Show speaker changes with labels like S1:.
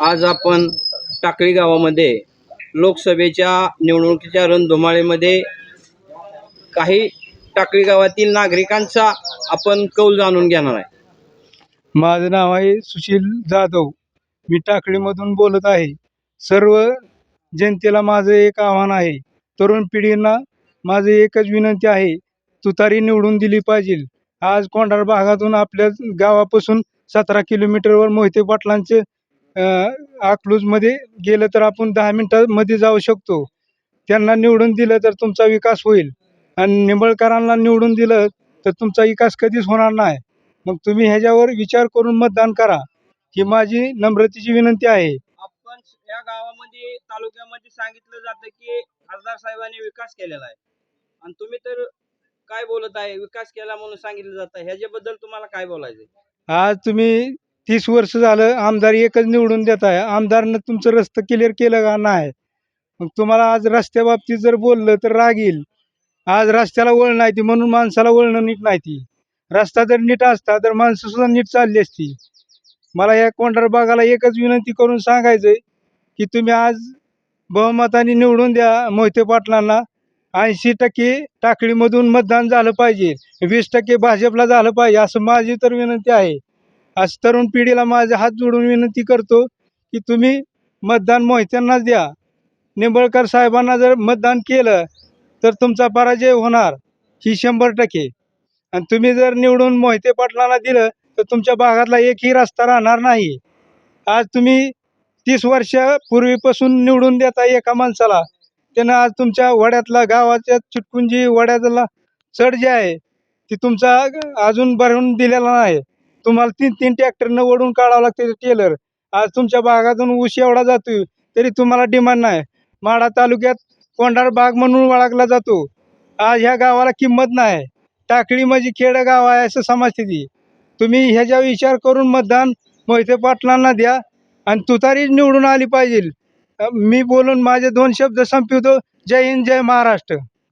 S1: आज आपण टाकळी गावामध्ये लोकसभेच्या निवडणुकीच्या रणधुमाळीमध्ये काही टाकळी गावातील नागरिकांचा आपण कौल जाणून घेणार आहे.
S2: माझं नाव आहे सुशील जाधव. मी टाकळीमधून बोलत आहे. सर्व जनतेला माझं एक आव्हान आहे. तरुण पिढींना माझं एकच विनंती आहे. तुतारी निवडून दिली पाहिजे. आज कोंढार भागातून आपल्या गावापासून सतरा किलोमीटरवर मोहिते पाटलांचे अकलूजमध्ये गेलं तर आपण दहा मिनटामध्ये जाऊ शकतो. त्यांना निवडून दिलं तर तुमचा विकास होईल. आणि निंबळकरांना निवडून दिलं तर तुमचा विकास कधीच होणार नाही. मग तुम्ही ह्याच्यावर विचार करून मतदान करा. ही माझी नम्रतेची विनंती आहे.
S1: आपण या गावामध्ये तालुक्यामध्ये सांगितलं जातं की खासदार साहेबांनी विकास केलेला आहे. आणि तुम्ही तर काय बोलत आहे? विकास केला म्हणून सांगितलं जातं. ह्याच्याबद्दल तुम्हाला काय बोलायचं
S2: आज तुम्ही तीस वर्ष झालं आमदार एकच निवडून देत आहे. आमदारनं तुमचं रस्तं क्लिअर केलं का? नाही. मग तुम्हाला आज रस्त्याबाबतीत जर बोललं तर राग येईल. आज रस्त्याला वळ नाही ती म्हणून माणसाला वळणं नीट नाही ती. रस्ता जर नीट असता तर माणसं सुद्धा नीट चालली असती. मला या कोंढार बागाला एकच विनंती करून सांगायचंय की तुम्ही आज बहुमताने निवडून द्या मोहिते पाटलांना. ऐंशी टक्के टाकळीमधून मतदान झालं पाहिजे. वीस टक्के भाजपला झालं पाहिजे असं माझी तर विनंती आहे. आज तरुण पिढीला माझे हात जोडून विनंती करतो की तुम्ही मतदान मोहित्यांनाच द्या. निंबळकर साहेबांना जर मतदान केलं तर तुमचा पराजय होणार ही शंभर टक्के. आणि तुम्ही जर निवडून मोहिते पाटलांना दिलं तर तुमच्या भागातला एकही रस्ता राहणार नाही. आज तुम्ही तीस वर्षापूर्वीपासून निवडून देता एका माणसाला. त्यानं आज तुमच्या वड्यातला गावाच्या चुटकुंजी वड्यातला चढ जे आहे ती तुमचा अजून भरून दिलेला नाही. तुम्हाला तीन तीन ट्रॅक्टरनं ओढून काढावं लागते टेलर आज तुमच्या भागातून ऊस एवढा जातोय तरी तुम्हाला डिमांड नाही. माडा तालुक्यात कोंढार बाग म्हणून ओळखला जातो. आज ह्या गावाला किंमत नाही. टाकळी म्हणजे खेडं गाव आहे असं समजते ती तुम्ही ह्याचा विचार करून मतदान मोहिते पाटलांना द्या आणि तुतारी निवडून आली पाहिजे. मी बोलून माझे दोन शब्द संपवतो. जय हिंद जय महाराष्ट्र.